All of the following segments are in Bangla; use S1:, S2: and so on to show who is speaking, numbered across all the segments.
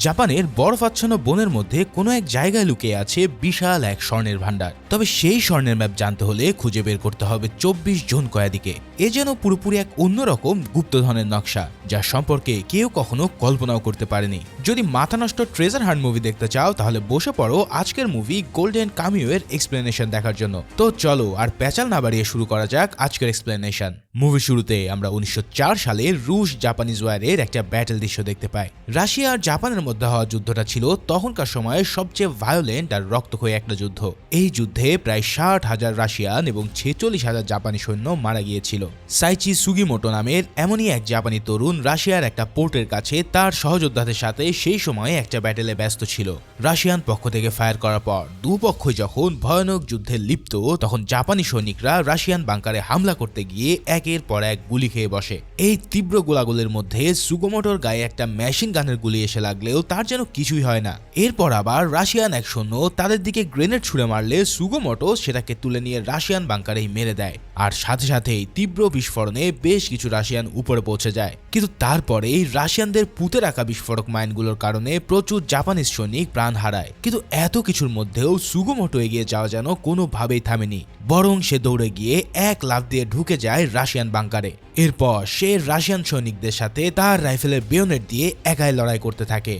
S1: জাপানের বরফাচ্ছন্ন বনের মধ্যে কোনো এক জায়গায় লুকিয়ে আছে বিশাল এক স্বর্ণের ভান্ডার তবে সেই স্বর্ণের ম্যাপ জানতে হলে খুঁজে বের করতে হবে চব্বিশ জন কয়াদিকে। এ যেন পুরোপুরি এক অন্যরকম গুপ্তধনের নকশা, যা সম্পর্কে কেউ কখনো কল্পনাও করতে পারেনি। যদি মাথা নষ্ট ট্রেজার হান্ট মুভি দেখতে চাও, তাহলে বসে পড়ো আজকের মুভি গোল্ডেন কামিও এর এক্সপ্লেনেশন দেখার জন্য। তো চলো আর প্যাচাল না বাড়িয়ে শুরু করা যাক আজকের এক্সপ্লেনেশন মুভি শুরুতে আমরা উনিশশো চার সালে রুশ জাপানিজ ওয়ারের একটা ব্যাটেল দৃশ্য দেখতে পাই। রাশিয়া আর জাপানের মধ্যে হওয়া যুদ্ধটা ছিল তখনকার সময়ে সবচেয়ে ভায়োলেন্ট আর রক্তক্ষয়ী একটা যুদ্ধ। এই যুদ্ধে প্রায় ষাট হাজার রাশিয়ান এবং ছেচল্লিশ হাজার জাপানি সৈন্য মারা গিয়েছিল। সাইচি সুগিমোটো নামের এমনই এক জাপানি তরুণ রাশিয়ার একটা পোর্টের কাছে তার সহযোদ্ধাদের সাথে সেই সময়ে একটা ব্যাটেলে ব্যস্ত ছিল। রাশিয়ান পক্ষ থেকে ফায়ার করার পর দুপক্ষই যখন ভয়ানক যুদ্ধে লিপ্ত, তখন জাপানি সৈনিকরা রাশিয়ান বাংকারে হামলা করতে গিয়ে একের পর এক গুলি খেয়ে বসে। এই তীব্র গোলাগুলির মধ্যে সুগোমোটোর গায়ে একটা মেশিন গানের গুলি এসে লাগলেও তার যেন কিছুই হয় না। এরপর আবার রাশিয়ান এক সৈন্য তাদের দিকে গ্রেনেড ছুড়ে মারলে সুগোমোটো সেটাকে তুলে নিয়ে রাশিয়ান বাংকারেই মেরে দেয়। আর সাথে সাথেই তীব্র বিস্ফোরণে বেশ কিছু রাশিয়ান উপরে পৌঁছে যায়। কিন্তু তারপরেই রাশিয়ানদের পুঁতে রাখা বিস্ফোরক মাইনগুলোর কারণে প্রচুর জাপানিজ সৈনিক প্রাণ হারায়। কিন্তু এত কিছুর মধ্যেও সুগোমোটো এগিয়ে যাওয়া যেন কোনোভাবেই থামেনি। বরং সে দৌড়ে গিয়ে এক লাফ দিয়ে ঢুকে যায় রাশিয়ান বাংকারে। এরপর সে রাশিয়ান সৈনিকদের সাথে তার রাইফেলের বেয়নেট দিয়ে একাই লড়াই করতে থাকে।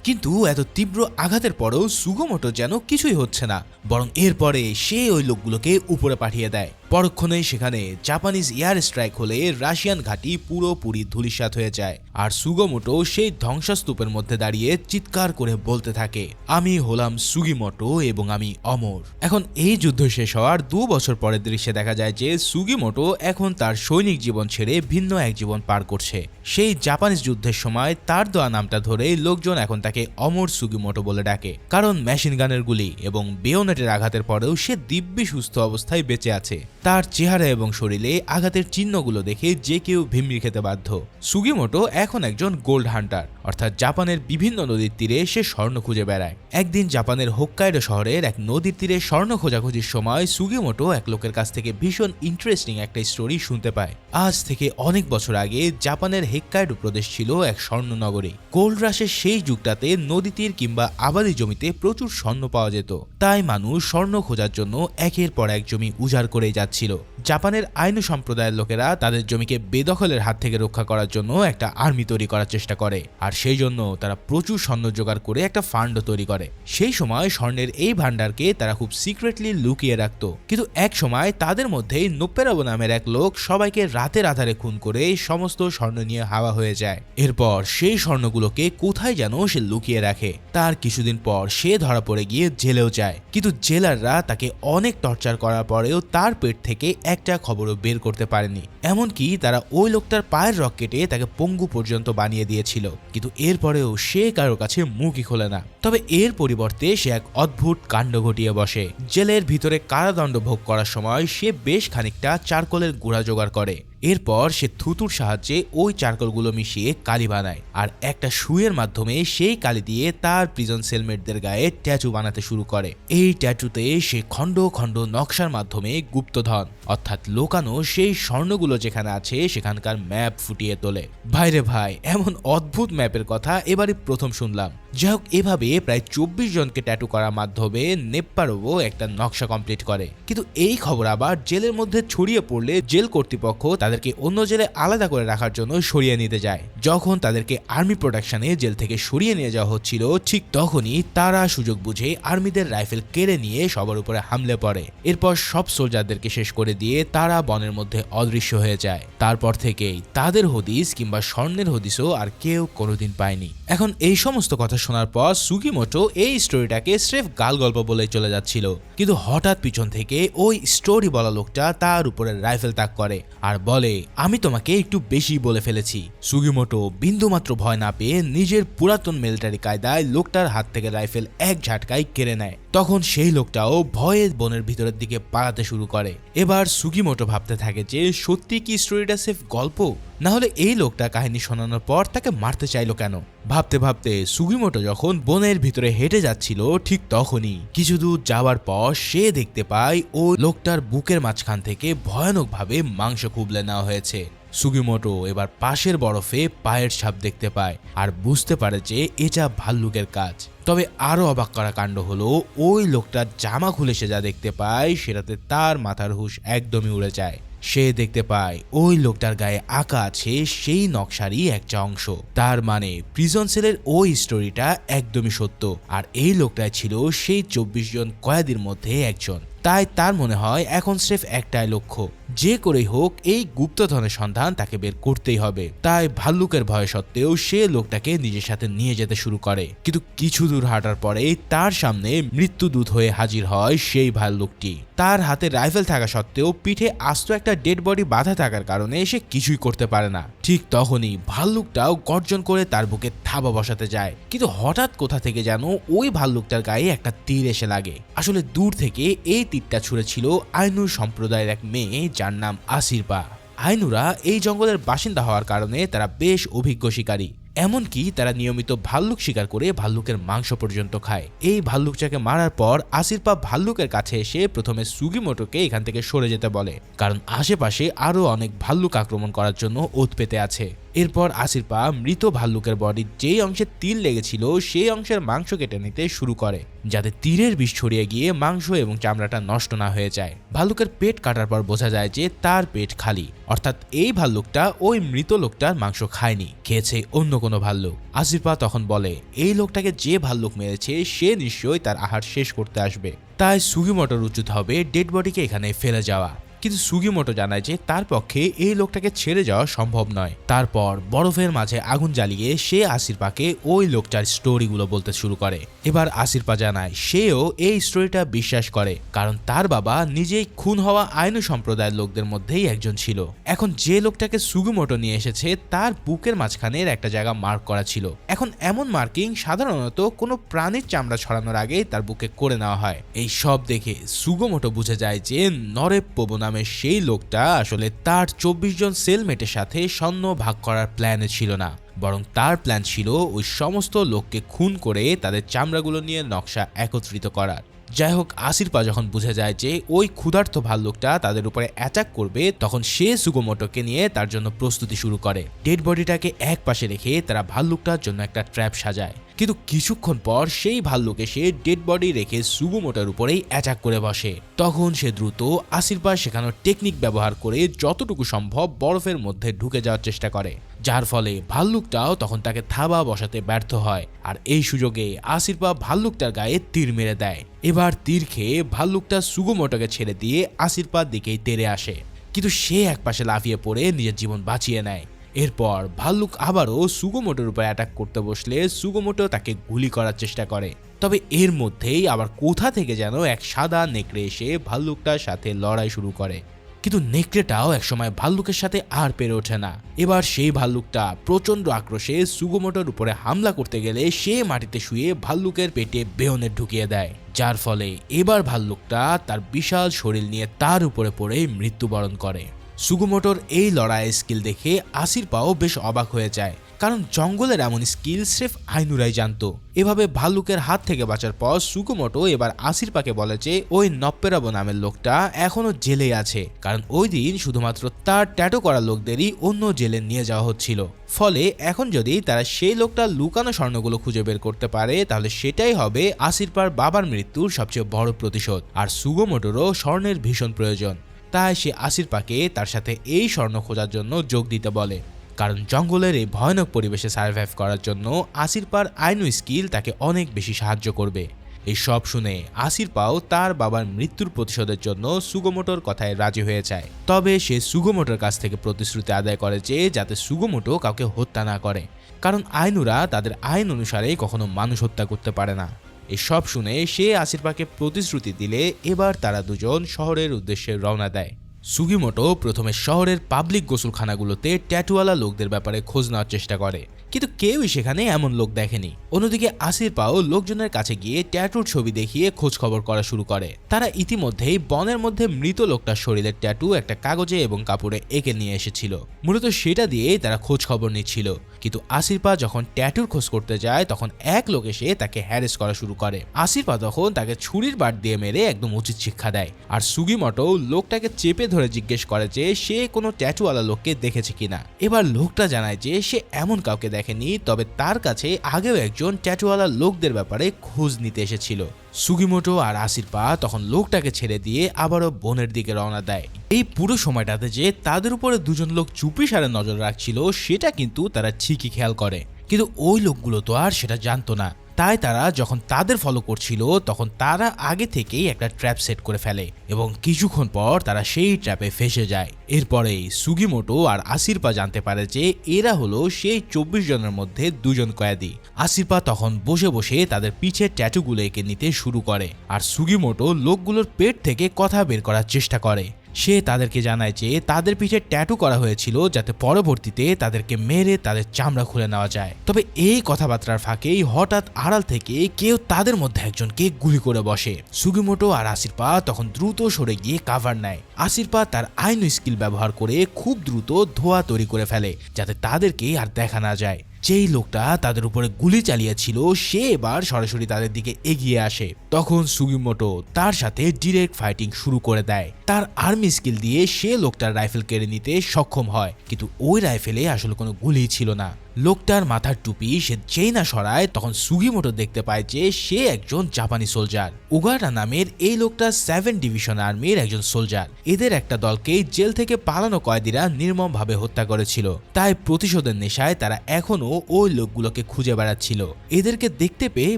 S1: কিন্তু এত তীব্র আঘাতের পরেও সুগোমোটো যেন কিছুই হচ্ছে না, বরং এরপরে সে ওই লোকগুলোকে উপরে পাঠিয়ে দেয়। পরক্ষণেই সেখানে জাপানিজ এয়ার স্ট্রাইক হলে রাশিয়ান ঘাঁটি পুরোপুরি ধূলিসাৎ হয়ে যায়, আর সুগোমোটো সেই ধ্বংসস্তূপের মধ্যে দাঁড়িয়ে চিৎকার করে বলতে থাকে, আমি হলাম সুগিমোটো এবং আমি অমর। এখন এই যুদ্ধ শেষ হওয়ার দু বছর পরের দৃশ্যে দেখা যায় যে সুগিমোটো এখন তার সৈনিক জীবন ছেড়ে ভিন্ন এক জীবন পার করছে। সেই জাপানিজ যুদ্ধের সময় তার দেওয়া নামটা ধরে লোকজন এখন তাকে অমর সুগিমোটো বলে ডাকে, কারণ মেশিন গানের গুলি এবং বেয়নেটের আঘাতের পরেও সে দিব্যি সুস্থ অবস্থায় বেঁচে আছে। তার চেহারা এবং শরীরে আঘাতের চিহ্নগুলো দেখে যে কেউ ভিমরি খেতে বাধ্য। সুগিমোটো এখন একজন গোল্ড হান্টার। অর্থাৎ জাপানের বিভিন্ন নদীর তীরে সে স্বর্ণ খুঁজে বেড়ায়। একদিন জাপানের হোক্কাইডো শহরের এক নদীর তীরে স্বর্ণ খোঁজাখুঁজির সময় সুগিমোটো এক লোকের কাছ থেকে ভীষণ ইন্টারেস্টিং একটা স্টোরি শুনতে পায়। আজ থেকে অনেক বছর আগে জাপানের হেক্কাইডো প্রদেশ ছিল এক স্বর্ণ নগরী গোল্ড রাশের সেই যুগটাতে নদী তীর কিংবা আবাদি জমিতে প্রচুর স্বর্ণ পাওয়া যেত। তাই মানুষ স্বর্ণ খোঁজার জন্য একের পর এক জমি উজাড় করে যাচ্ছিল জাপানের আইনু সম্প্রদায়ের লোকেরা তাদের জমিকে বেদখলের হাত থেকে রক্ষা করার জন্য একটা আর্মি তৈরি করার চেষ্টা করে। আর সেই জন্য তারা প্রচুর স্বর্ণ জোগাড় করে একটা ফান্ড তৈরি করে। সেই সময় স্বর্ণের এই ভান্ডারকে তারা খুব সিক্রেটলি লুকিয়ে রাখত। কিন্তু এক সময় তাদের মধ্যেই নোপেরাবো নামের এক লোক সবাইকে রাতের আধারে খুন করে সমস্ত স্বর্ণ নিয়ে হাওয়া হয়ে যায়। এরপর সেই স্বর্ণগুলোকে কোথায় যেন সে লুকিয়ে রাখে। তার কিছুদিন পর সে ধরা পড়ে গিয়ে জেলেও যায়। কিন্তু জেলাররা তাকে অনেক টর্চার করার পরেও তার পেট থেকে একটা খবরও বের করতে পারেনি এমনকি তারা ওই লোকটার পায়ের রক কেটে তাকে পঙ্গু পর্যন্ত বানিয়ে দিয়েছিল। কিন্তু এরপরেও সে কারও কাছে মুখই খোলে না। তবে এর পরিবর্তে সে এক অদ্ভুত কাণ্ড ঘটিয়ে বসে। জেলের ভিতরে কারাদণ্ড ভোগ করার সময় সে বেশ খানিকটা চারকোলের গুঁড়া জোগাড় করে। এরপর সে থুতুর সাহায্যে ওই চারকোলগুলো মিশিয়ে কালি বানায়, আর একটা সুয়ের মাধ্যমে সেই কালি দিয়ে তার প্রিজন সেলমেটদের গায়ে ট্যাটু বানাতে শুরু করে। এই ট্যাটুতে সে খণ্ড খণ্ড নকশার মাধ্যমে গুপ্তধন, অর্থাৎ লোকানো সেই স্বর্ণগুলো যেখানে আছে সেখানকার ম্যাপ ফুটিয়ে তোলে। ভাইরে ভাই, এমন অদ্ভুত ম্যাপের কথা এবারই প্রথম শুনলাম। যাই হোক, এভাবে প্রায় চব্বিশ জনকে ট্যাটু করার মাধ্যমে নেপ্পারোভও একটা নকশা কমপ্লিট করে। কিন্তু এই খবর আবার জেলের মধ্যে ছড়িয়ে পড়লে জেল কর্তৃপক্ষ তাদেরকে অন্য জেলে আলাদা করে রাখার জন্য সরিয়ে নিতে যায়। যখন তাদেরকে আর্মি প্রোডাকশনে জেল থেকে সরিয়ে নিয়ে যাওয়া হচ্ছিল, ঠিক তখনই তারা সুযোগ বুঝে আর্মিদের রাইফেল কেড়ে নিয়ে সবার উপরে হামলে পড়ে। এরপর সব সোলজারদেরকে শেষ করে দিয়ে তারা বনের মধ্যে অদৃশ্য হয়ে যায়। তারপর থেকেই তাদের হদিস কিংবা স্বর্ণের হদিসও আর কেউ কোনোদিন পায়নি। এখন এই সমস্ত কথা শোনার পর সুগিমোটো এই স্টোরিটাকে স্রেফ গাল গল্প বলে চলে যাচ্ছিল। কিন্তু হঠাৎ পিছন থেকে ওই স্টোরি বলা লোকটা তার উপরে রাইফেল তাক করে আর বলে, আমি তোমাকে একটু বেশি বলে ফেলেছি। সুগিমোটো বিন্দুমাত্র ভয় না পেয়ে নিজের পুরাতন মিলিটারি কায়দায় লোকটার হাত থেকে রাইফেল এক ঝাটকায় কেড়ে নেয়। তখন সেই লোকটাও ভয়ে বনের ভিতরের দিকে পালাতে শুরু করে। এবার সুগিমোটো ভাবতে থাকে যে, সত্যি কি স্টোরিটা সেফ গল্প? না হলে এই লোকটা কাহিনী শোনানোর পর তাকে মারতে চাইলো কেন? ভাবতে ভাবতে সুগিমোটো যখন বনের ভিতরে হেঁটে যাচ্ছিল, ঠিক তখনই কিছু দূর যাওয়ার পর সে দেখতে পায় ও লোকটার বুকের মাঝখান থেকে ভয়ানকভাবে মাংস খুবলে নেওয়া হয়েছে। সুগিমোটো এবার পাশের বরফে পায়ের ছাপ দেখতে পায় আর বুঝতে পারে যে এটা ভাল্লুকের কাজ। তবে আরও অবাক করা কাণ্ড হলো, ওই লোকটার জামা খুলে সে যা দেখতে পায়, সেটাতে তার মাথার হুশ একদমই উড়ে যায়। সে দেখতে পায়, ওই লোকটার গায়ে আঁকা আছে সেই নকশারই একটা অংশ। তার মানে প্রিজন সেলের ওই স্টোরিটা একদমই সত্য, আর এই লোকটাই ছিল সেই চব্বিশ জন কয়েদির মধ্যে একজন। তাই তার মনে হয় এখন স্রেফ একটাই লক্ষ্য যে করেই হোক, এই গুপ্তধনের সন্ধান তাকে বের করতেই হবে। তাই ভাল্লুকের ভয় সত্ত্বেও সে লোকটাকে নিজের সাথে নিয়ে যেতে শুরু করে। কিন্তু কিছু দূর হাঁটার পরে তার সামনে মৃত্যুদূত হয়ে হাজির হয় সেই ভাল্লুকটি। তার হাতে রাইফেল থাকা সত্ত্বেও পিঠে আস্ত একটা ডেড বডি বাধা থাকার কারণে সে কিছুই করতে পারে না। ঠিক তখনই ভাল্লুকটাও গর্জন করে তার বুকে থাবা বসাতে যায়। কিন্তু হঠাৎ কোথা থেকে যেন ওই ভাল্লুকটার গায়ে একটা তীর এসে লাগে। আসলে দূর থেকে এই তীরটা ছুঁড়েছিল আইনুর সম্প্রদায়ের এক মেয়ে যার নাম আসিরপা। আইনুরা এই জঙ্গলের বাসিন্দা হওয়ার কারণে তারা বেশ অভিজ্ঞ শিকারী। এমনকি তারা নিয়মিত ভাল্লুক শিকার করে ভাল্লুকের মাংস পর্যন্ত খায়। এই ভাল্লুকটাকে মারার পর আসিরপা ভাল্লুকের কাছে এসে প্রথমে সুগিমোটোকে এখান থেকে সরে যেতে বলে। কারণ আশেপাশে আরও অনেক ভাল্লুক আক্রমণ করার জন্য ওত পেতে আছে। এরপর আসিরপা মৃত ভাল্লুকের বডির যেই অংশে তীর লেগেছিল, সেই অংশের মাংস কেটে নিতে শুরু করে, যাতে তীরের বিষ ছড়িয়ে গিয়ে মাংস এবং চামড়াটা নষ্ট না হয়ে যায়। ভাল্লুকের পেট কাটার পর বোঝা যায় যে তার পেট খালি। অর্থাৎ এই ভাল্লুকটা ওই মৃত লোকটার মাংস খায়নি, খেয়েছে অন্য কোনো ভাল্লুক। আসিরপা তখন বলে, এই লোকটাকে যে ভাল্লুক মেরেছে, সে নিশ্চয়ই তার আহার শেষ করতে আসবে। তাই সুগিমোটোর উচিত হবে, ডেড বডিকে এখানে ফেলে যাওয়া। কিন্তু সুগিমোটো জানায় যে তার পক্ষে এই লোকটাকে ছেড়ে যাওয়া সম্ভব নয়। তারপর বরফের মাঝে আগুন জ্বালিয়ে সে আসিরপাকে ওই লোকটার স্টোরিগুলো বলতে শুরু করে। এবার আসিরপা জানায়। সেও এই স্টোরিটা বিশ্বাস করে, কারণ তার বাবা নিজেই খুন হওয়া আইনু সম্প্রদায়ের লোকদের মধ্যেই একজন ছিল। এখন যে লোকটাকে সুগুমোটো নিয়ে এসেছে, তার বুকের মাঝখানের একটা জায়গা মার্ক করা ছিল। এখন এমন মার্কিং সাধারণত কোনো প্রাণীর চামড়া ছড়ানোর আগে তার বুকে করে নেওয়া হয়। এই সব দেখে সুগোমোটো বুঝে যায় যে নরেব পবন নামের সেই লোকটা আসলে তার চব্বিশ জন সেলমেটের সাথে স্বর্ণ ভাগ করার প্ল্যানে ছিল না। বরং তার প্ল্যান ছিল ওই সমস্ত লোককে খুন করে তাদের চামড়াগুলো নিয়ে নকশা একত্রিত করার। যাই হোক আসিরপা যখন বুঝে যায় যে ওই ক্ষুধার্ত ভাল্লুকটা তাদের উপরে অ্যাটাক করবে, তখন সে সুগোমোটোকে নিয়ে তার জন্য প্রস্তুতি শুরু করে। ডেড বডিটাকে এক পাশে রেখে তারা ভাল্লুকটার জন্য একটা ট্র্যাপ সাজায়। কিন্তু কিছুক্ষণ পর সেই ভাল্লুক এসে ডেড বডি রেখে সুগুমোটার উপরেই অ্যাটাক করে বসে। তখন সে দ্রুত আসিরপা শেখানোর টেকনিক ব্যবহার করে যতটুকু সম্ভব বরফের মধ্যে ঢুকে যাওয়ার চেষ্টা করে। যার ফলে ভাল্লুকটাও তখন তাকে থাবা বসাতে ব্যর্থ হয়। আর এই সুযোগে আসিরপা ভাল্লুকটার গায়ে তীর মেরে দেয়। এবার তীর খেয়ে ভাল্লুকটা সুগুমোটোকে ছেড়ে দিয়ে আসিরপার দিকেই তেরে আসে। কিন্তু সে একপাশে লাফিয়ে পড়ে নিজের জীবন বাঁচিয়ে নেয়। এরপর ভাল্লুক আবারও সুগোমোটোর উপর অ্যাটাক করতে বসলে সুগোমোটো তাকে গুলি করার চেষ্টা করে। তবে এর মধ্যেই আবার কোথা থেকে যেন এক সাদা নেকড়ে এসে ভাল্লুকটার সাথে লড়াই শুরু করে। কিন্তু নেকড়েটাও একসময় ভাল্লুকের সাথে আর পেরে ওঠে না। এবার সেই ভাল্লুকটা প্রচণ্ড আক্রোশে সুগোমোটোর উপরে হামলা করতে গেলে সে মাটিতে শুয়ে ভাল্লুকের পেটে বেহনে ঢুকিয়ে দেয়। যার ফলে এবার ভাল্লুকটা তার বিশাল শরীর নিয়ে তার উপরে পড়ে মৃত্যুবরণ করে। সুগুমোটোর এই লড়াইয়ের স্কিল দেখে আসির পাও বেশ অবাক হয়ে যায়। কারণ জঙ্গলের এমন স্কিল স্রেফ আইনুরাই জানতো। এভাবে ভাল্লুকের হাত থেকে বাঁচার পর সুকুমোটো এবার আসির পাকে বলে যে, ওই নপ্পেরাবো নামের লোকটা এখনও জেলে আছে। কারণ ওই দিন শুধুমাত্র তার ট্যাটো করা লোকদেরই অন্য জেলে নিয়ে যাওয়া হচ্ছিল। ফলে এখন যদি তারা সেই লোকটা লুকানো স্বর্ণগুলো খুঁজে বের করতে পারে, তাহলে সেটাই হবে আসিরপার বাবার মৃত্যুর সবচেয়ে বড় প্রতিশোধ আর সুগোমোটোরও স্বর্ণের ভীষণ প্রয়োজন। তাই সে আসিরপাকে তার সাথে এই স্বর্ণ খোঁজার জন্য যোগ দিতে বলে। কারণ জঙ্গলের এই ভয়ানক পরিবেশে সার্ভাইভ করার জন্য আসিরপার আইনু স্কিল তাকে অনেক বেশি সাহায্য করবে। এই সব শুনে আসিরপাও তার বাবার মৃত্যুর প্রতিশোধের জন্য সুগোমোটোর কথায় রাজি হয়ে যায়। তবে সে সুগোমোটোর কাছ থেকে প্রতিশ্রুতি আদায় করে যে যাতে সুগোমোটো কাউকে হত্যা না করে। কারণ আইনুরা তাদের আইন অনুসারে কখনো মানুষ হত্যা করতে পারে না। এসব শুনে সে আসিরপাকে প্রতিশ্রুতি দিলে এবার তারা দুজন শহরের উদ্দেশ্যে রওনা দেয়। সুগিমোটো প্রথমে শহরের পাবলিক গোসলখানাগুলোতে ট্যাটুওয়ালা লোকদের ব্যাপারে খোঁজ নেওয়ার চেষ্টা করে। কিন্তু কেউই সেখানে এমন লোক দেখেনি। অন্যদিকে আসির পাও লোকজনের কাছে গিয়ে ট্যাটুর ছবি দেখিয়ে খোঁজ খবর করা শুরু করে। তারা ইতিমধ্যেই বনের মধ্যে মৃত লোকটার শরীরের ট্যাটু, একটা কাগজে এবং কাপড়ে এঁকে নিয়ে এসেছিল। মূলত সেটা দিয়েই তারা খোঁজ খবর নিচ্ছিল। কিন্তু আসিরপা যখন ট্যাটুর খোঁজ করতে যায়, তখন এক লোক এসে তাকে হ্যারেস করা শুরু করে। আসিরপা তখন তাকে ছুরির বাট দিয়ে মেরে একদম উচিত শিক্ষা দেয়। আর সুগিমটো লোকটাকে চেপে ধরে জিজ্ঞেস করে যে, সে কোনো ট্যাটুওয়ালা লোককে দেখেছে কিনা? এবার লোকটা জানায় যে, সে এমন কাউকে দেখেনি, তবে তার কাছে আগেও একজন ট্যাটুওয়ালা লোকদের ব্যাপারে খোঁজ নিতে এসেছিল। সুগিমোটো আর আসিরপা তখন লোকটাকে ছেড়ে দিয়ে আবারও বনের দিকে রওনা দেয়। এই পুরো সময়টাতে যে তাদের উপরে দুজন লোক চুপি সারে নজর রাখছিল, সেটা কিন্তু তারা ঠিকই খেয়াল করে। কিন্তু ওই লোকগুলো তো আর সেটা জানতো না। তাই তারা যখন তাদের ফলো করছিল, তখন তারা আগে থেকেই একটা ট্র্যাপ সেট করে ফেলে এবং কিছুক্ষণ পর তারা সেই ট্র্যাপে ফেসে যায়। এরপরেই সুগিমোটো আর আসিরপা জানতে পারে যে এরা হলো সেই চব্বিশ জনের মধ্যে দুজন কয়েদি। আসিরপা তখন বসে বসে তাদের পিছের ট্যাটুগুলো এঁকে নিতে শুরু করে। আর সুগিমোটো লোকগুলোর পেট থেকে কথা বের করার চেষ্টা করে। সে তাদেরকে জানায় যে তাদের পিঠে ট্যাটু করা হয়েছিল যাতে পরবর্তীতে তাদেরকে মেরে তাদের চামড়া খুলে নেওয়া যায়। তবে এই কথাবার্তার ফাঁকেই হঠাৎ আড়াল থেকে কেউ তাদের মধ্যে একজনকে গুলি করে বসে। সুগিমোটো আর আসিরপা তখন দ্রুত সরে গিয়ে কাভার নেয়। আসিরপা তার আইন স্কিল ব্যবহার করে খুব দ্রুত ধোয়া তৈরি করে ফেলে, যাতে তাদেরকে আর দেখা না যায়। যেই লোকটা তাদের উপরে গুলি চালিয়েছিল, সে এবার সরাসরি তাদের দিকে এগিয়ে আসে। তখন সুগিমোটো তার সাথে ডিরেক্ট ফাইটিং শুরু করে দেয়। তার আর্মি স্কিল দিয়ে সে লোকটার রাইফেল কেড়ে নিতে সক্ষম হয়, কিন্তু ওই রাইফেলে আসলে কোনো গুলি ছিল না। লোকটার মাথার টুপি সে যেই না সরায় তখন সুগিমোটো দেখতে পায় যে সে একজন জাপানি সোলজার। উগাটা নামের এই লোকটা সেভেন ডিভিশন আর্মির একজন সোলজার। এদের একটা দলকে জেল থেকে পালানো কয়েদিরা নির্মমভাবে হত্যা করেছিল। তাই প্রতিশোধের নেশায় তারা এখনও ওই লোকগুলোকে খুঁজে বেড়াচ্ছিল। এদেরকে দেখতে পেয়ে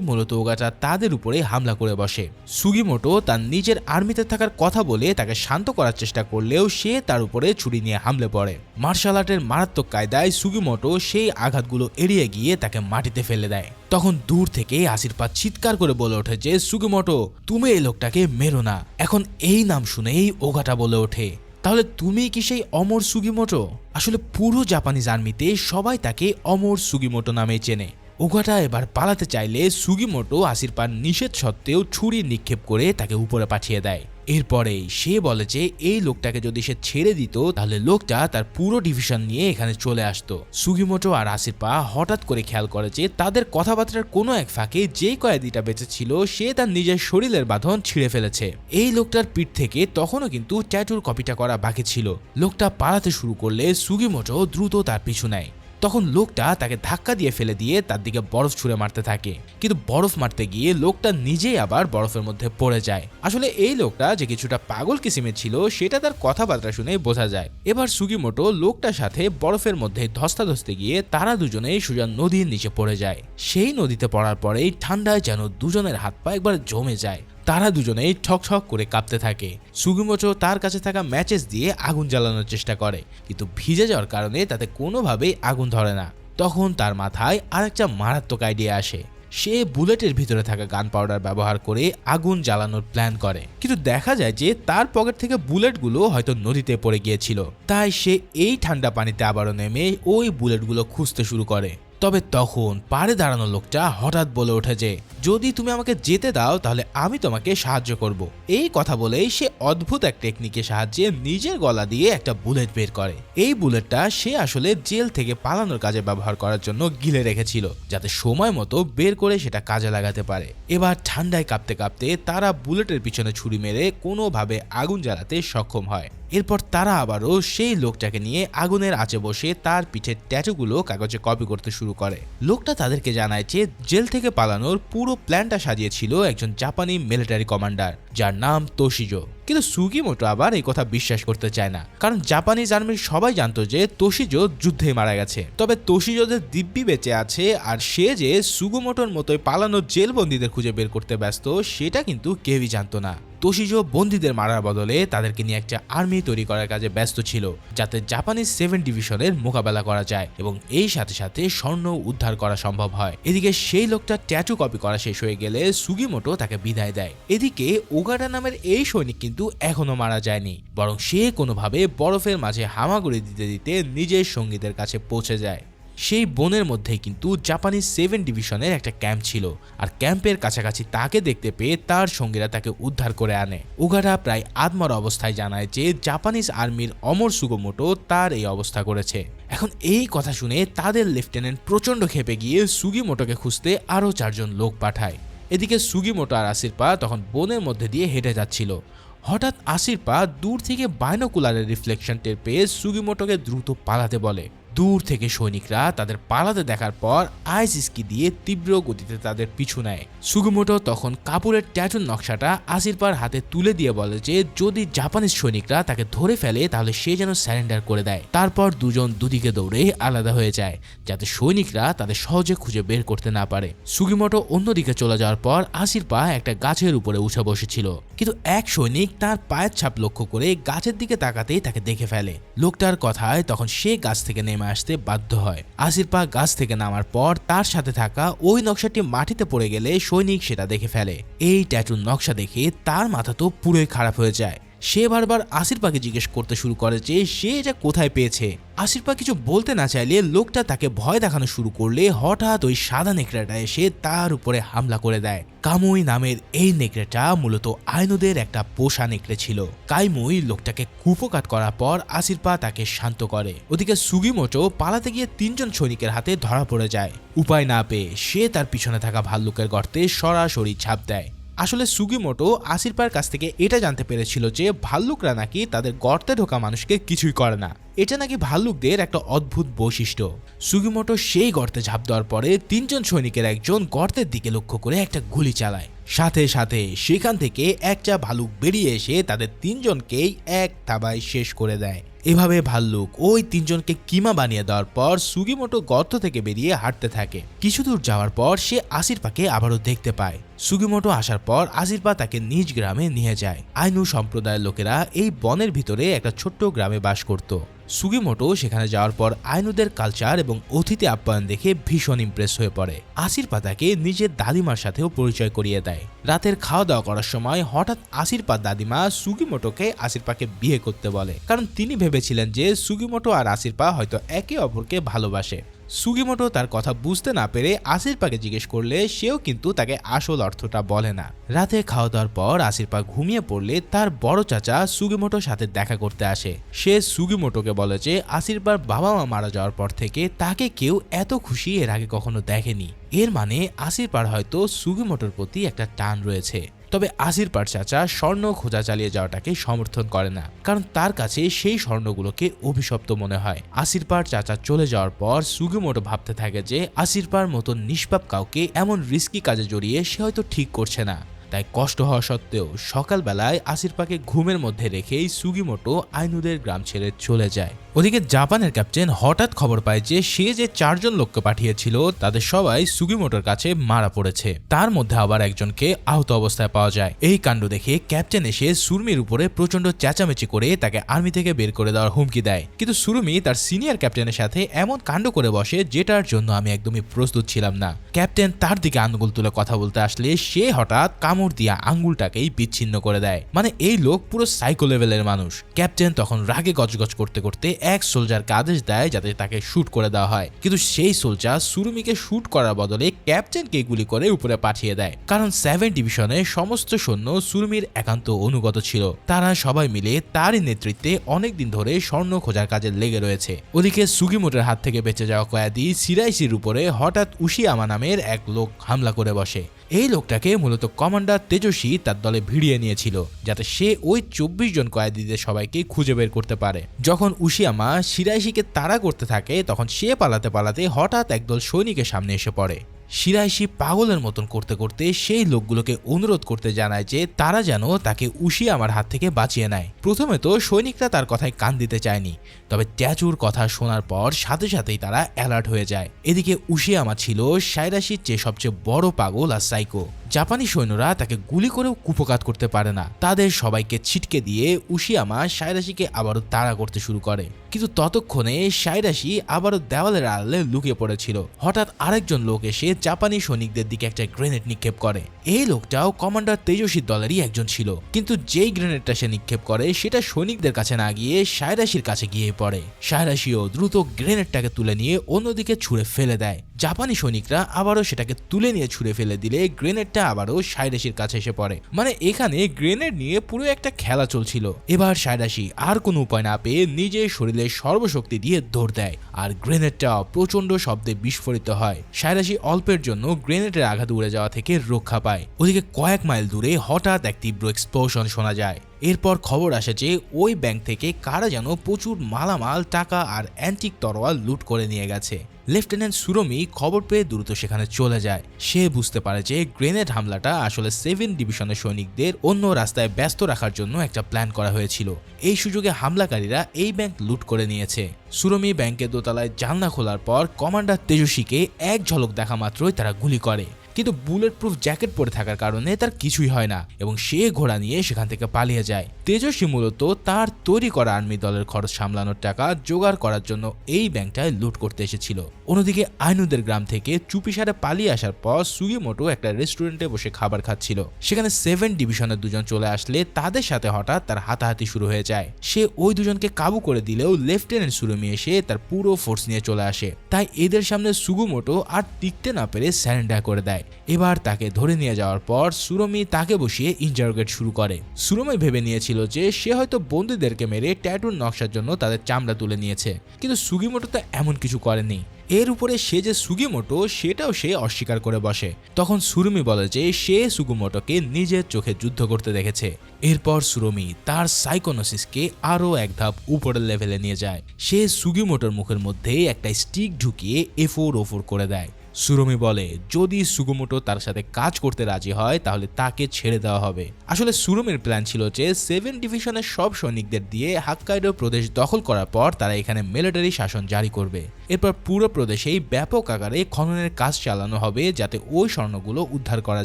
S1: মূলত ওগাটা তাদের উপরে হামলা করে বসে। সুগিমোটো তার নিজের আর্মিতে থাকার কথা বলে তাকে শান্ত করার চেষ্টা করলেও সে তার উপরে ছুরি নিয়ে হামলে পড়ে। মার্শাল আর্টের মারাত্মক কায়দায় সুগিমোটো সেই আঘাতগুলো এড়িয়ে গিয়ে তাকে মাটিতে ফেলে দেয়। তখন দূর থেকে আসিরপাত চিৎকার করে বলে ওঠে, যে সুগিমোটো তুমি এই লোকটাকে মেরো না। এখন এই নাম শুনেই ওঘাটা বলে ওঠে, তাহলে তুমি কি সেই অমর সুগিমোটো আসলে পুরো জাপানিজ আর্মিতে সবাই তাকে অমর সুগিমোটো নামে চেনে। ওঘাটা এবার পালাতে চাইলে সুগিমোটো আসিরপার নিষেধ সত্ত্বেও ছুরি নিক্ষেপ করে তাকে উপরে পাঠিয়ে দেয়। এরপরেই সে বলে যে, এই লোকটাকে যদি সে ছেড়ে দিত, তাহলে লোকটা তার পুরো ডিভিশন নিয়ে এখানে চলে আসতো। সুগিমোটো আর আসিরপা হঠাৎ করে খেয়াল করে যে, তাদের কথাবার্তার কোনো এক ফাঁকে যে কয়েদিটা বেঁচে ছিল, সে তার নিজের শরীরের বাঁধন ছিঁড়ে ফেলেছে। এই লোকটার পিঠ থেকে তখনও কিন্তু ট্যাটুর কপিটা করা বাকি ছিল। লোকটা পালাতে শুরু করলে সুগিমোটো দ্রুত তার পিছু নেয়। তখন লোকটা তাকে ধাক্কা দিয়ে ফেলে দিয়ে তার দিকে বরফ ছুঁড়ে মারতে থাকে। কিন্তু বরফ মারতে গিয়ে লোকটা নিজেই আবার বরফের মধ্যে পড়ে যায়। আসলে এই লোকটা যে কিছুটা পাগল কিসিমের ছিল, সেটা তার কথাবার্তা শুনে বোঝা যায়। এবার সুগিমোটো লোকটার সাথে বরফের মধ্যে ধস্তাধস্তে গিয়ে তারা দুজনেই সোজা নদীর নিচে পড়ে যায়। সেই নদীতে পড়ার পরেই ঠান্ডায় যেন দুজনের হাত পা একবার জমে যায়। তারা দুজনেই ঠক ঠক করে কাঁপতে থাকে। সুগিমোচো তার কাছে থাকা ম্যাচেস দিয়ে আগুন জ্বালানোর চেষ্টা করে, কিন্তু ভিজে যাওয়ার কারণে তাতে কোনোভাবেই আগুন ধরে না। তখন তার মাথায় আরেকটা মারাত্মক আইডিয়া আসে। সে বুলেটের ভিতরে থাকা গান পাউডার ব্যবহার করে আগুন জ্বালানোর প্ল্যান করে। কিন্তু দেখা যায় যে তার পকেট থেকে বুলেটগুলো হয়তো নদীতে পড়ে গিয়েছিল। তাই সে এই ঠান্ডা পানিতে আবারও নেমে ওই বুলেটগুলো খুঁজতে শুরু করে। তবে তখন পাড়ে দাঁড়ানো লোকটা হঠাৎ বলে ওঠে যে, যদি তুমি আমাকে যেতে দাও, তাহলে আমি তোমাকে সাহায্য করব। এই কথা বলেই সে অদ্ভুত এক টেকনিকের সাহায্যে নিজের গলা দিয়ে একটা বুলেট বের করে। এই বুলেটটা সে আসলে জেল থেকে পালানোর কাজে ব্যবহার করার জন্য গিলে রেখেছিল, যাতে সময় মতো বের করে সেটা কাজে লাগাতে পারে। এবার ঠান্ডায় কাঁপতে কাঁপতে তারা বুলেটের পিছনে ছুরি মেরে কোনোভাবে আগুন জ্বালাতে সক্ষম হয়। এরপর তারা আবারও সেই লোকটাকে নিয়ে আগুনের আঁচে বসে তার পিঠের ট্যাটুগুলো কাগজে কপি করতে শুরু করে। লোকটা তাদেরকে জানায় যে জেল থেকে পালানোর পুরো প্ল্যানটা সাজিয়েছিল একজন জাপানি মিলিটারি কমান্ডার, যার নাম তোশিজো। কিন্তু সুগিমোটো আবার এই কথা বিশ্বাস করতে চায় না, কারণ জাপানিজ আর্মির সবাই জানতো যে তোশিজো যুদ্ধে মারা গেছে। তবে তোশিজোদের দিব্যি বেঁচে আছে আর সে যে সুগুমোটোর মতোই পালানো জেলবন্দীদের খুঁজে বের করতে ব্যস্ত, সেটা কিন্তু কেউই জানতো না। তোশিজো বন্দীদের মারার বদলে তাদেরকে নিয়ে একটা আর্মি তৈরি করার কাজে ব্যস্ত ছিল, যাতে জাপানিজ সেভেন ডিভিশনের মোকাবেলা করা যায় এবং এই সাথে সাথে স্বর্ণ উদ্ধার করা সম্ভব হয়। এদিকে সেই লোকটা ট্যাটু কপি করা শেষ হয়ে গেলে সুগিমোটো তাকে বিদায় দেয়। এদিকে ওগাডা নামের এই সৈনিক কিন্তু এখনও মারা যায়নি, বরং সে কোনোভাবে বরফের মাঝে হামাগুড়ি দিতে দিতে নিজের সঙ্গীদের কাছে পৌঁছে যায়। সেই বনের মধ্যেই কিন্তু জাপানিজ সেভেন ডিভিশনের একটা ক্যাম্প ছিল। আর ক্যাম্পের কাছাকাছি তাকে দেখতে পেয়ে তার সঙ্গীরা তাকে উদ্ধার করে আনে। উগারা প্রায় আত্মার অবস্থায় জানায় যে জাপানিজ আর্মির অমর সুগোমোটো তার এই অবস্থা করেছে। এখন এই কথা শুনে তাদের লেফটেন্যান্ট প্রচণ্ড খেপে গিয়ে সুগিমোটোকে খুঁজতে আরও চারজন লোক পাঠায়। এদিকে সুগিমোটো আর আসিরপা তখন বনের মধ্যে দিয়ে হেঁটে যাচ্ছিল। হঠাৎ আসিরপা দূর থেকে বাইনোকুলারের রিফ্লেকশন টের পেয়ে সুগিমোটোকে দ্রুত পালাতে বলে। দূর থেকে সৈনিকরা তাদের পালাতে দেখার পর আইস স্কি দিয়ে তীব্র গতিতে তাদের পিছু নেয়। সুগিমোটো তখন কাপড়ের ট্যাটুর নকশাটা আসিরপার হাতে তুলে দিয়ে বলে যে, যদি জাপানিজ সৈনিকরা তাকে ধরে ফেলে, তাহলে সে যেন স্যারেন্ডার করে দেয়। তারপর দুজন দুদিকে দৌড়ে আলাদা হয়ে যায়, যাতে সৈনিকরা তাদের সহজে খুঁজে বের করতে না পারে। সুগিমোটো অন্যদিকে চলে যাওয়ার পর আসিরপা একটা গাছের উপরে উঠে বসেছিল। কিন্তু এক সৈনিক তার পায়ের ছাপ লক্ষ্য করে গাছের দিকে তাকাতেই তাকে দেখে ফেলে। লোকটার কথায় তখন সে গাছ থেকে নেমে আসতে বাধ্য হয়। আসির পা গাছ থেকে নামার পর তার সাথে থাকা ওই নকশাটি মাটিতে পড়ে গেলে সৈনিক সেটা দেখে ফেলে। এই ট্যাটুর নকশা দেখে তার মাথা তো পুরোই খারাপ হয়ে যায়। সে বারবার আসিরপাকে জিজ্ঞেস করতে শুরু করে যে সে এটা কোথায় পেয়েছে। আসিরপা কিছু বলতে না চাইলে লোকটা তাকে ভয় দেখানো শুরু করলে হঠাৎ ওই সাদা নেকড়েটা এসে তার উপরে হামলা করে দেয়। কামুই নামের এই নেকড়েটা মূলত আইনুদের একটা পোষা নেকড়ে ছিল। কাইমুই লোকটাকে কুপকাট করার পর আসিরপা তাকে শান্ত করে। ওদিকে সুগিমোটো পালাতে গিয়ে তিনজন সৈনিকের হাতে ধরা পড়ে যায়। উপায় না পেয়ে সে তার পিছনে থাকা ভাল্লুকের গর্তে সরাসরি ছাপ দেয়। আসলে সুগিমোটো আসিরপার কাছ থেকে এটা জানতে পেরেছিল যে ভাল্লুকরা নাকি তাদের গর্তে ঢোকা মানুষকে কিছুই করে না। এটা নাকি ভাল্লুকদের একটা অদ্ভুত বৈশিষ্ট্য। সুগিমোটো সেই গর্তে ঝাঁপ দেওয়ার পরে তিনজন সৈনিকের একজন গর্তের দিকে লক্ষ্য করে একটা গুলি চালায়। সাথে সাথে সেখান থেকে একটা ভাল্লুক বেরিয়ে এসে তাদের তিনজনকেই এক থাবায় শেষ করে দেয়। এভাবে ভাল্লুক ওই তিনজনকে কিমা বানিয়ে দেওয়ার পর সুগিমোটো গর্ত থেকে বেরিয়ে হাঁটতে থাকে। কিছু দূর যাওয়ার পর সে আসিরপাকে আবারও দেখতে পায়। সুগিমোটো আসার পর আসিরপা তাকে নিজ গ্রামে নিয়ে যায়। আইনু সম্প্রদায়ের লোকেরা এই বনের ভিতরে একটা ছোট্ট গ্রামে বাস করত। সুগিমোটো সেখানে যাওয়ার পর আইনুদের কালচার এবং অতিথি আপ্যায়ন দেখে ভীষণ ইমপ্রেস হয়ে পড়ে। আসির পাতাকে নিজের দাদিমার সাথেও পরিচয় করিয়ে দেয়। রাতের খাওয়া দাওয়া করার সময় হঠাৎ আসিরপা দাদিমা সুগিমোটোকে আসিরপাকে বিয়ে করতে বলে। কারণ তিনি ভেবেছিলেন যে সুগিমোটো আর আসিরপা হয়তো একে অপরকে ভালোবাসে। সুগিমোটো তার কথা বুঝতে না পেরে আসিরপাকে জিজ্ঞেস করলে সেও কিন্তু তাকে আসল অর্থটা বলে না। রাতে খাওয়া দাওয়ার পর আসিরপা ঘুমিয়ে পড়লে তার বড় চাচা সুগিমোটোর সাথে দেখা করতে আসে। সে সুগিমোটোকে বলে যে আসিরপার বাবা মা মারা যাওয়ার পর থেকে তাকে কেউ এত খুশি এর আগে কখনো দেখেনি। এর মানে আসিরপার হয়তো সুগিমোটোর প্রতি একটা টান রয়েছে। তবে আসিরপার চাচা স্বর্ণ খোঁজা চালিয়ে যাওয়াটাকে সমর্থন করে না, কারণ তার কাছে সেই স্বর্ণগুলোকে অভিশপ্ত মনে হয়। আসিরপার চাচা চলে যাওয়ার পর সুগিমোটো ভাবতে থাকে যে আসিরপার মতো নিষ্পাপ কাউকে এমন রিস্কি কাজে জড়িয়ে সে হয়তো ঠিক করছে না। তাই কষ্ট হওয়া সত্ত্বেও সকালবেলায় আসিরপাকে ঘুমের মধ্যে রেখেই সুগিমোটো আইনুদের গ্রাম ছেড়ে চলে যায়। ওদিকে জাপানের ক্যাপ্টেন হঠাৎ খবর পায় যে সে যে চারজন লোককে পাঠিয়েছিল, তাদের সবাই সুগিমোটোর কাছে মারা পড়েছে। তার মধ্যে আবার একজনকে আহত অবস্থায় পাওয়া যায়। এই কাণ্ড দেখে ক্যাপ্টেন এসে সুরমির উপরে প্রচণ্ড চেঁচামেচি করে তাকে আর্মি থেকে বের করে দেওয়ার হুমকি দেয়। কিন্তু সুরমি তার সিনিয়র ক্যাপ্টেনের সাথে এমন কাণ্ড করে বসে যেটার জন্য আমি একদমই প্রস্তুত ছিলাম না। ক্যাপ্টেন তার দিকে আঙ্গুল তুলে কথা বলতে আসলে সে হঠাৎ কামড় দিয়া আঙ্গুলটাকেই বিচ্ছিন্ন করে দেয়। মানে এই লোক পুরো সাইকো লেভেলের মানুষ। ক্যাপ্টেন তখন রাগে গজগজ করতে করতে এক সোলজারকে আদেশ দেয় যাতে তাকে শ্যুট করে দেওয়া হয়। কিন্তু সেই সোলজার সুরুমিকে শ্যুট করার বদলে ক্যাপ্টেনকে গুলি করে উপরে পাঠিয়ে দেয়। কারণ সেভেন ডিভিশনে সমস্ত সৈন্য সুরমির একান্ত অনুগত ছিল। তারা সবাই মিলে তারই নেতৃত্বে অনেকদিন ধরে স্বর্ণ খোঁজার কাজে লেগে রয়েছে। ওদিকে সুগিমোটের হাত থেকে বেঁচে যাওয়া কয়াদি সিরাইসির উপরে হঠাৎ উশিয়ামা নামের এক লোক হামলা করে বসে। এই লোকটাকে মূলত কমান্ডার তেজস্বী তার দলে ভিড়িয়ে নিয়েছিল, যাতে সে ওই চব্বিশ জন কয়েদিদের সবাইকে খুঁজে বের করতে পারে। যখন উশিয়ামা সিরাইশিকে তাড়া করতে থাকে, তখন সে পালাতে পালাতে হঠাৎ একদল সৈনিকের সামনে এসে পড়ে। সিরাইশি পাগলের মতন করতে করতে সেই লোকগুলোকে অনুরোধ করতে জানায় যে তারা যেন তাকে উশি আমার হাত থেকে বাঁচিয়ে নেয়। প্রথমে তো সৈনিকরা তার কথায় কান দিতে চায়নি, তবে ট্যাচুর কথা শোনার পর সাথে সাথেই তারা অ্যালার্ট হয়ে যায়। এদিকে উশিয়ামা ছিল, সাইরাশির চেয়ে সবচেয়ে বড় পাগল আর সাইকো জাপানি সৈন্যরা তাকে গুলি করেও কুপকাত করতে পারে না। তাদের সবাইকে ছিটকে দিয়ে উশিয়ামা সাইরাশিকে আবারও তাড়া করতে শুরু করে। কিন্তু ততক্ষণে সাইরাশি আবারও দেওয়ালের আড়ালে লুকিয়ে পড়েছিল। হঠাৎ আরেকজন লোক এসে জাপানি সৈনিকদের দিকে একটা গ্রেনেড নিক্ষেপ করে। এই লোকটাও কমান্ডার তেজস্বীর দলেরই একজন ছিল। কিন্তু যেই গ্রেনেডটা সে নিক্ষেপ করে, সেটা সৈনিকদের কাছে না গিয়ে সায়রাশির কাছে গিয়ে পড়ে। সায়রাশিও দ্রুত গ্রেনেডটাকে তুলে নিয়ে অন্যদিকে ছুঁড়ে ফেলে দেয়। জাপানি সৈনিকরা আবারও সেটাকে তুলে নিয়ে ছুঁড়ে ফেলে দিলে গ্রেনেডটা আবারও সায়রাশির কাছে এসে পড়ে। মানে এখানে গ্রেনেড নিয়ে পুরো একটা খেলা চলছিল। এবার সায়রাশি আর কোনো উপায় না পেয়ে নিজের শরীরে সর্বশক্তি দিয়ে দৌড় দেয় আর গ্রেনেডটা প্রচণ্ড শব্দে বিস্ফোরিত হয়। সায়রাশি অল্পের জন্য গ্রেনেডের আঘাত উড়ে যাওয়া থেকে রক্ষা পায়। ওদিকে কয়েক মাইল দূরে হঠাৎ এক তীব্র এক্সপ্লোশন শোনা যায়। এরপর খবর আসে যে ওই ব্যাংক থেকে কারা যেন প্রচুর মালামাল, টাকা আর অ্যান্টিক তরোয়াল লুট করে নিয়ে গেছে। লেফটেন্যান্ট সুরমি খবর পেয়ে দ্রুত সেখানে চলে যায়। সে বুঝতে পারে যে গ্রেনেড হামলাটা আসলে সেভেন ডিভিশনের সৈনিকদের অন্য রাস্তায় ব্যস্ত রাখার জন্য একটা প্ল্যান করা হয়েছিল। এই সুযোগে হামলাকারীরা এই ব্যাংক লুট করে নিয়েছে। সুরমি ব্যাংকের দোতলায় জানলা খোলার পর কমান্ডার তেজস্বীকে এক ঝলক দেখা মাত্রই তারা গুলি করে। কিন্তু বুলেট প্রুফ জ্যাকেট পরে থাকার কারণে তার কিছুই হয় না এবং সে ঘোড়া নিয়ে সেখান থেকে পালিয়ে যায়। তেজস্বী মূলত তার তৈরি করা আর্মি দলের খরচ সামলানোর টাকা জোগাড় করার জন্য এই ব্যাংকটায় লুট করতে এসেছিল। অন্যদিকে আইনুদের গ্রাম থেকে চুপিসারে পালিয়ে আসার পর সুগিমোটো একটা রেস্টুরেন্টে বসে খাবার খাচ্ছিল। সেখানে সেভেন ডিভিশনের দুজন চলে আসলে তাদের সাথে হঠাৎ তার হাতাহাতি শুরু হয়ে যায়। সে ওই দুজনকে কাবু করে দিলেও লেফটেন্যান্ট সুরমি এসে তার পুরো ফোর্স নিয়ে চলে আসে। তাই এদের সামনে সুগুমোটো আর টিকতে না পেরে স্যারেন্ডার করে দেয়। এবার তাকে ধরে নিয়ে যাওয়ার পর সুরমি তাকে বসিয়ে ইন্টারোগেট শুরু করে। সুরমি ভেবে নিয়েছিল যে সে হয়তো বন্দীদেরকে মেরে ট্যাটুর নকশার জন্য তাদের চামড়া তুলে নিয়েছে। কিন্তু সুগিমোটো তো এমন কিছু করেনি। এর উপরে সে যে সুগিমোটো, সেটাও সে অস্বীকার করে বসে। তখন সুরমি বলে যে সে সুগুমোটোকে নিজের চোখে যুদ্ধ করতে দেখেছে। এরপর সুরমি তার সাইকোনোসিসকে আরও এক ধাপ উপরের লেভেলে নিয়ে যায়। সে সুগিমোটোর মুখের মধ্যে একটা স্টিক ঢুকিয়ে এফোর ওফোর করে দেয়। সুরমি বলে, যদি সুগুমোটো তার সাথে কাজ করতে রাজি হয়, তাহলে তাকে ছেড়ে দেওয়া হবে। আসলে সুরমির প্ল্যান ছিল যে সেভেন ডিভিশনের সব সৈনিকদের দিয়ে হাক্কাইডো প্রদেশ দখল করার পর তারা এখানে মিলিটারি শাসন জারি করবে। এরপর পুরো প্রদেশেই ব্যাপক আকারে খননের কাজ চালানো হবে যাতে ওই স্বর্ণগুলো উদ্ধার করা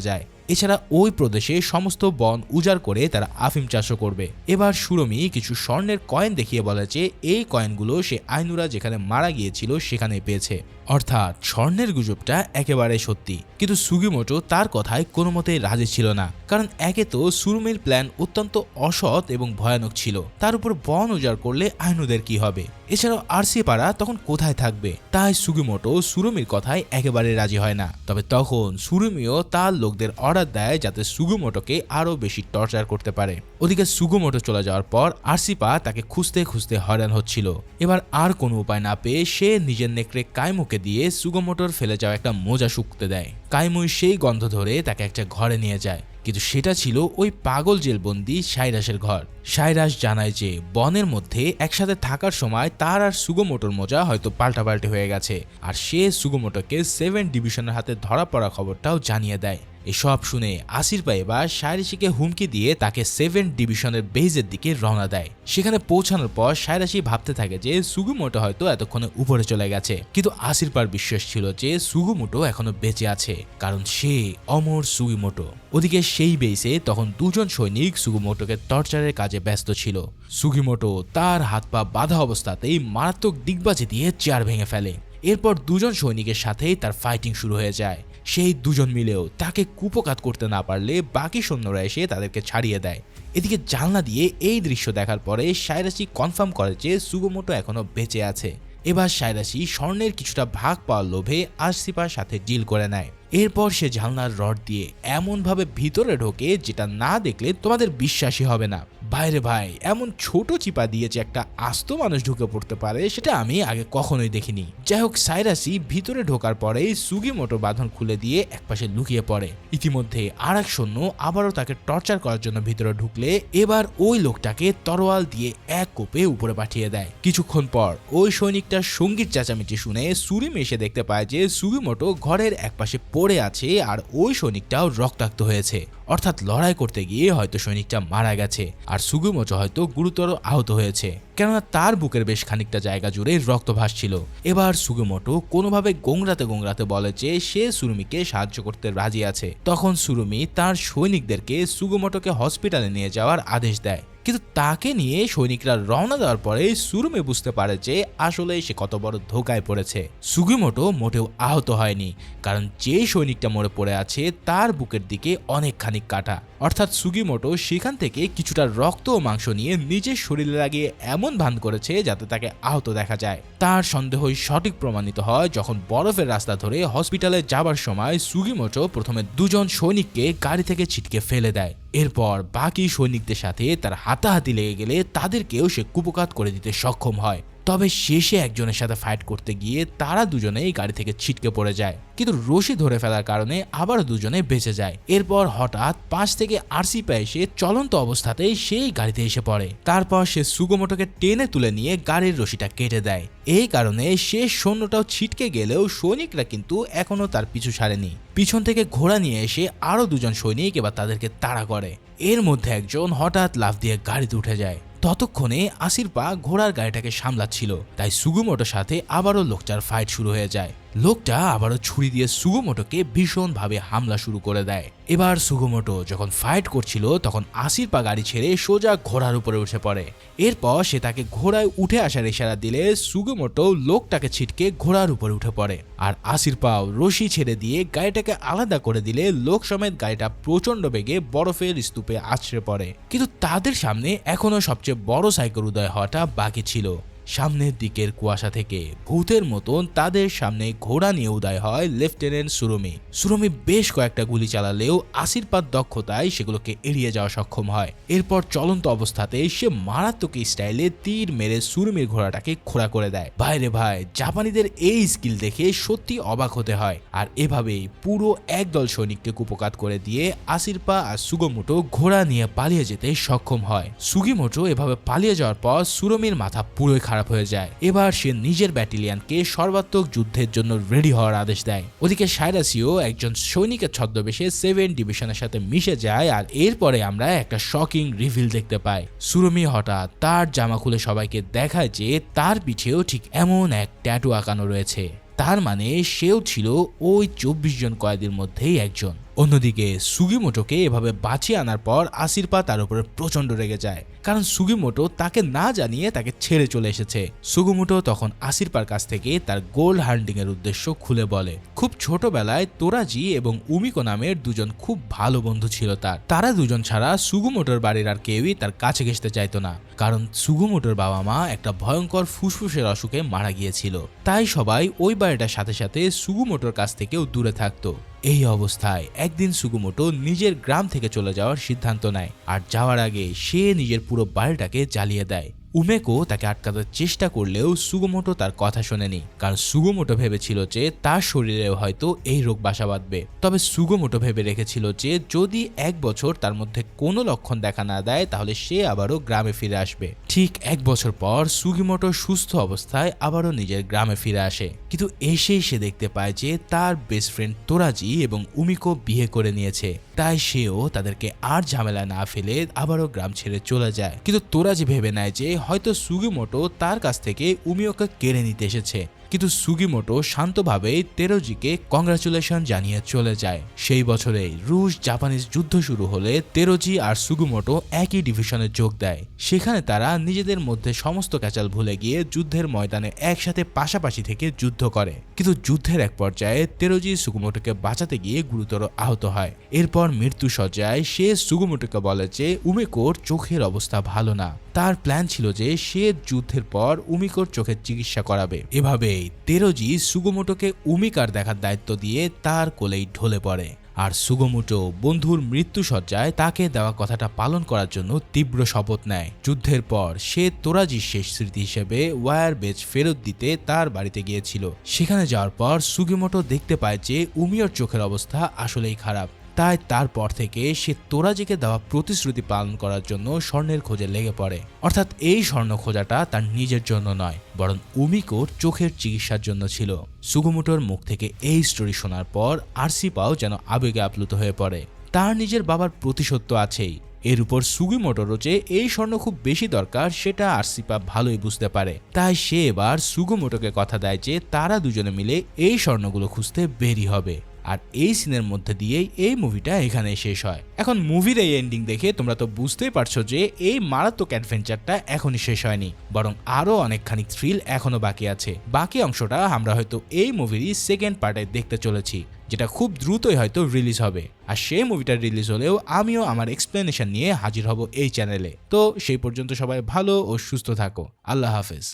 S1: যায়। এছাড়া ওই প্রদেশে সমস্ত বন উজাড় করে তারা আফিম চাষও করবে। এবার সুরমি কিছু স্বর্ণের কয়েন দেখিয়ে বলে যে, এই কয়েনগুলো সে আইনুরা যেখানে মারা গিয়েছিল সেখানে পেয়েছে। অর্থাৎ স্বর্ণের গুজবটা একেবারে সত্যি। কিন্তু সুগিমোটো তার কথায় কোনো মতেই রাজি ছিল না। কারণ একে তো সুরমির প্ল্যান অত্যন্ত অসৎ এবং ভয়ানক ছিল। তার উপর বন উজাড় করলে আইনুদের কি হবে? এছাড়াও আরসি পাড়া তখন কোথায় থাকবে? তাই সুগিমোটো সুরমির কথায় একেবারে রাজি হয় না। তবে তখন সুরমিও তার লোকদের অর্ডার দেয় যাতে সুগুমোটোকে আরও বেশি টর্চার করতে পারে। ওদিকে সুগুমোটো চলে যাওয়ার পর আরসিপা তাকে খুঁজতে খুঁজতে হয়রান হচ্ছিল। এবার আর কোনো উপায় না পেয়ে সে নিজের নেকড়ে কাইমুকে দিয়ে সুগোমোটোর ফেলে যাওয়া একটা মোজা শুকতে দেয়। কাইমুই সেই গন্ধ ধরে তাকে একটা ঘরে নিয়ে যায়। কিন্তু সেটা ছিল ওই পাগল জেলবন্দি সাইরাসের ঘর। সাইরাস জানায় যে বনের মধ্যে একসাথে থাকার সময় তার আর সুগোমোটোর মোজা হয়তো পাল্টাপাল্টি হয়ে গেছে। আর সে সুগোমোটোকে সেভেন ডিভিশনের হাতে ধরা পড়া খবরটাও জানিয়ে দেয়। এসব শুনে আসির পাইবা সাইরাশিকে হুমকি দিয়ে তাকে সেভেন ডিভিশনের বেজের দিকে রওনা দেয়। সেখানে পৌঁছানোর পর সায়রাশি ভাবতে থাকে যে সুগুমোটো হয়তো এতক্ষণে উপরে চলে গেছে। কিন্তু আসির পার বিশ্বাস ছিল যে সুগুমোটো এখনও বেঁচে আছে, কারণ সে অমর সুগিমোটো। ওদিকে সেই বেসে তখন দুজন সৈনিক সুগুমোটোকে টর্চারের কাজে ব্যস্ত ছিল। সুগিমোটো তার হাত পা বাঁধা অবস্থাতেই মারাত্মক ডিগবাজি দিয়ে চেয়ার ভেঙে ফেলে। এরপর দুজন সৈনিকের সাথেই তার ফাইটিং শুরু হয়ে যায়। সেই দুজন মিলেও তাকে কুপকাত করতে না পারলে বাকি সৈন্যরা এসে তাদেরকে ছাড়িয়ে দেয়। এদিকে জানলা দিয়ে এই দৃশ্য দেখার পরে সাইরাসি কনফার্ম করে যে সুগোমোটো এখনও বেঁচে আছে। এবার সাইরাসি স্বর্ণের কিছুটা ভাগ পাওয়ার লোভে আসিপার সাথে ডিল করে নেয়। এরপর সে জানলার রড দিয়ে এমনভাবে ভিতরে ঢোকে যেটা না দেখলে তোমাদের বিশ্বাসই হবে না। বাইরে ভাই, এমন ছোট চিপা দিয়ে যে একটা আস্ত মানুষ ঢুকে পড়তে পারে সেটা আমি আগে কখনোই দেখিনি। যাই হোক, সাইরাসি ভিতরে ঢোকার পরে সুগি মোটর বাঁধন খুলে দিয়ে একপাশে লুকিয়ে পড়ে। ইতিমধ্যে আর এক সৈন্য আবারও তাকে টর্চার করার জন্য ভিতরে ঢুকলে এবার ওই লোকটাকে তরোয়াল দিয়ে এক কোপে উপরে পাঠিয়ে দেয়। কিছুক্ষণ পর ওই সৈনিকটার সংগীত চেঁচামেচি শুনে সুরিম এসে দেখতে পায় যে সুগি সুগিমোটো ঘরের একপাশে পড়ে আছে আর ওই সৈনিকটাও রক্তাক্ত হয়েছে। অর্থাৎ লড়াই করতে গিয়ে হয়তো সৈনিকটা মারা গেছে আর সুগুমোটো হয়তো গুরুতর আহত হয়েছে। কেননা তার বুকের বেশ খানিকটা জায়গা জুড়ে রক্ত ভাসছিল এবার সুগুমোটো কোনোভাবে গোংরাতে গোংরাতে বলে যে সে সুরুমিকে সাহায্য করতে রাজি আছে। তখন সুরুমি তার সৈনিকদেরকে সুগুমোটোকে হসপিটালে নিয়ে যাওয়ার আদেশ দেয়। কিন্তু তাকে নিয়ে সৈনিকরা রওনা দেওয়ার পরে সুরুমি বুঝতে পারে যে আসলে সে কত বড় ধোকায় পড়েছে। সুগিমোটো মোটেও আহত হয়নি, কারণ যে সৈনিকটা মরে পড়ে আছে তার বুকের দিকে অনেকখানি কাটা। অর্থাৎ সুগিমোটো সেখান থেকে কিছুটা রক্ত ও মাংস নিয়ে নিজের শরীরে লাগিয়ে এমন ভান করেছে যাতে তাকে আহত দেখা যায়। তার সন্দেহই সঠিক প্রমাণিত হয় যখন বরফের রাস্তা ধরে হসপিটালে যাবার সময় সুগিমোটো প্রথমে দুজন সৈনিককে গাড়ি থেকে ছিটকে ফেলে দেয়। এরপর বাকি সৈনিকদের সাথে তার হাতাহাতি লেগে গেলে তাদেরকেও সে কুপকাত করে দিতে সক্ষম হয়। তবে শেষে একজনের সাথে ফাইট করতে গিয়ে তারা দুজনেই গাড়ি থেকে ছিটকে পড়ে যায়। কিন্তু রশি ধরে ফেলার কারণে আবারও দুজনে বেঁচে যায়। এরপর হঠাৎ পাশ থেকে আরসি পায় এসে চলন্ত অবস্থাতেই সেই গাড়িতে এসে পড়ে। তারপর সে সুগমোটোকে টেনে তুলে নিয়ে গাড়ির রশিটা কেটে দেয়। এই কারণে সে সৈন্যটাও ছিটকে গেলেও সৈনিকরা কিন্তু এখনও তার পিছু ছাড়েনি। পিছন থেকে ঘোড়া নিয়ে এসে আরও দুজন সৈনিক এবার তাদেরকে তাড়া করে। এর মধ্যে একজন হঠাৎ লাফ দিয়ে গাড়িতে উঠে যায়। ততক্ষণে আসির পা ঘোড়ার গাড়িটাকে সামলাচ্ছিল, তাই সুগুমোটোর সাথে আবারও লোকচার ফাইট শুরু হয়ে যায়। লোকটা আবারও ছুরি দিয়ে সুগুমোটোকে ভীষণভাবে হামলা শুরু করে দেয়। এবার সুগুমোটো যখন ফাইট করছিল, তখন আসির পা গাড়ি ছেড়ে সোজা ঘোড়ার উপরে উঠে পড়ে। এরপর সে তাকে ঘোড়ায় উঠে আসার ইশারা দিলে সুগুমোটো লোকটাকে ছিটকে ঘোড়ার উপরে উঠে পড়ে। আর আসির পাও রশি ছেড়ে দিয়ে গাড়িটাকে আলাদা করে দিলে লোক সমেত গাড়িটা প্রচণ্ড বেগে বরফের স্তূপে আছড়ে পড়ে। কিন্তু তাদের সামনে এখনও সবচেয়ে বড় সাইকেল উদয় হওয়াটা বাকি ছিল। সামনের দিকের কুয়াশা থেকে ভূতের মতন তাদের সামনে ঘোড়া নিয়ে উদয় হয় লেফটেন্যান্ট সুরমি। সুরমি বেশ কয়েকটা গুলি চালালেও আশীর্বাদ দক্ষতায় সেগুলোকে এড়িয়ে যাওয়া সক্ষম হয়। এরপর চলন্ত অবস্থাতে সে মারাত্মক স্টাইলে তীর মেরে সুরমির ঘোড়াটাকে খোড়া করে দেয়। ভাইরে ভাই, জাপানিদের এই স্কিল দেখে সত্যি অবাক হতে হয়। আর এভাবেই পুরো একদল সৈনিককে কুপকাত করে দিয়ে আসিরপা আর সুগমোটো ঘোড়া নিয়ে পালিয়ে যেতে সক্ষম হয়। সুগিমোটো এভাবে পালিয়ে যাওয়ার পর সুরমির মাথা পুরোই খারাপ হয়ে যায়। এবার সে নিজের ব্যাটালিয়ানকে সর্বাত্মক যুদ্ধের জন্য রেডি হওয়ার আদেশ দেয়। ওদিকে সাইরাসিও একজন সৈনিকের ছদ্মবেশে সেভেন ডিভিশনের সাথে মিশে যায় আর এরপরে আমরা একটা শকিং রিভিল দেখতে পাই। সুরমি হঠাৎ তার জামা খুলে সবাইকে দেখায় যে তার পিঠেও ঠিক এমন এক ট্যাটু আঁকানো রয়েছে। তার মানে সেও ছিল ওই চব্বিশ জন কয়েদির মধ্যেই একজন। অন্যদিকে সুগিমোটোকে এভাবে বাঁচিয়ে আনার পর আসিরপা তার উপরে প্রচণ্ড রেগে যায়। কারণ সুগিমোটো তাকে না জানিয়ে তাকে ছেড়ে চলে এসেছে। সুগিমোটো তখন আসিরপার কাছ থেকে তার গোল্ড হান্টিং এর উদ্দেশ্য খুলে বলে, খুব ছোটবেলায় তোরাজি এবং উমিকো নামের দুজন খুব ভালো বন্ধু ছিল তার। তারা দুজন ছাড়া সুগুমোটোর বাড়ির আর কেউই তার কাছে ঘেসতে চাইতো না। কারণ সুগুমোটোর বাবা মা একটা ভয়ঙ্কর ফুসফুসের অসুখে মারা গিয়েছিল। তাই সবাই ওই বাড়িটার সাথে সাথে সুগুমোটোর কাছ থেকেও দূরে থাকতো। এই অবস্থায় একদিন সুগুমোটো নিজের গ্রাম থেকে চলে যাওয়ার সিদ্ধান্ত নেয়। আর যাওয়ার আগে সে নিজের পুরো বাড়িটাকে জ্বালিয়ে দেয়। উমেকো তাকে আটকাতে চেষ্টা করলেও সুগুমোটো তার কথা শোনেনি, কারণ সুগুমোটো ভেবেছিল যে তার শরীরেও হয়তো এই রোগ বাসা বাঁধবে। তবে সুগুমোটো ভেবে রেখেছিল যে যদি এক বছর তার মধ্যে কোনো লক্ষণ দেখা না দেয়, তাহলে সে আবারও গ্রামে ফিরে আসবে। ঠিক এক বছর পর সুগিমোটো সুস্থ অবস্থায় আবারও নিজের গ্রামে ফিরে আসে। কিন্তু এসেই সে দেখতে পায় যে তার বেস্ট ফ্রেন্ড তোরাজি এবং উমিকো বিয়ে করে নিয়েছে। তাই সেও তাদেরকে আর ঝামেলা না ফেলে আবারও গ্রাম ছেড়ে চলে যায়। কিন্তু তোরাজি ভেবে নেয় যে হয়তো সুগিমোটো তার কাছ থেকে উমিওকে কেড়ে নিতে এসেছে। কিন্তু সুগিমোটো শান্তভাবে তেরোজিকে কংগ্রাচুলেশন জানিয়ে চলে যায়। সেই বছরেই রুশ জাপানিজ যুদ্ধ শুরু হলে তেরোজি আর সুগুমোটো একই ডিভিশনে যোগ দেয়। সেখানে তারা নিজেদের মধ্যে সমস্ত ক্যাচাল ভুলে গিয়ে যুদ্ধের ময়দানে একসাথে পাশাপাশি থেকে যুদ্ধ করে। কিন্তু যুদ্ধের এক পর্যায়ে তেরোজি সুগুমোটোকে বাঁচাতে গিয়ে গুরুতর আহত হয়। এরপর মৃত্যু সজ্জায় সে সুগুমোটোকে বলে যে, উমেকোর চোখের অবস্থা ভালো না। তার প্ল্যান ছিল যে সে যুদ্ধের পর উমিকোর চোখের চিকিৎসা করাবে। এভাবেই তেরোজি সুগোমোটোকে উমিকার দেখার দায়িত্ব দিয়ে তার কোলেই ঢলে পড়ে। আর সুগোমোটো বন্ধুর মৃত্যু সজ্জায় তাকে দেওয়া কথাটা পালন করার জন্য তীব্র শপথ নেয়। যুদ্ধের পর সে তোরাজির শেষ স্মৃতি হিসেবে ওয়ার বেজ ফেরত দিতে তার বাড়িতে গিয়েছিল। সেখানে যাওয়ার পর সুগিমোটো দেখতে পায় যে উমিয়র চোখের অবস্থা আসলেই খারাপ। তাই তারপর থেকে সে তোরাজিকে দেওয়া প্রতিশ্রুতি পালন করার জন্য স্বর্ণের খোঁজে লেগে পড়ে। অর্থাৎ এই স্বর্ণ খোঁজাটা তার নিজের জন্য নয়, বরং উমিকোর চোখের চিকিৎসার জন্য ছিল। সুগুমুটোর মুখ থেকে এই স্টোরি শোনার পর আরসিপাও যেন আবেগে আপ্লুত হয়ে পড়ে। তার নিজের বাবার প্রতিশোধ তো আছেই। এর উপর সুগিমোটোরও যে এই স্বর্ণ খুব বেশি দরকার, সেটা আরসিপা ভালোই বুঝতে পারে। তাই সে এবার সুগোমোটোকে কথা দেয় যে তারা দুজনে মিলে এই স্বর্ণগুলো খুঁজতে বেরি হবে। আর এই সিনের মধ্যে দিয়েই এই মুভিটা এখানে শেষ হয়। এখন মুভির এই এন্ডিং দেখে তোমরা তো বুঝতেই পারছ যে এই মারাত্মক অ্যাডভেঞ্চারটা এখনই শেষ হয়নি, বরং আরও অনেকখানি থ্রিল এখনও বাকি আছে। বাকি অংশটা আমরা হয়তো এই মুভিরই সেকেন্ড পার্টে দেখতে চলেছি, যেটা খুব দ্রুতই হয়তো রিলিজ হবে। আর সেই মুভিটা রিলিজ হলেও আমিও আমার এক্সপ্লেনেশন নিয়ে হাজির হব এই চ্যানেলে তো সেই পর্যন্ত সবাই ভালো ও সুস্থ থাকো। আল্লাহ হাফেজ।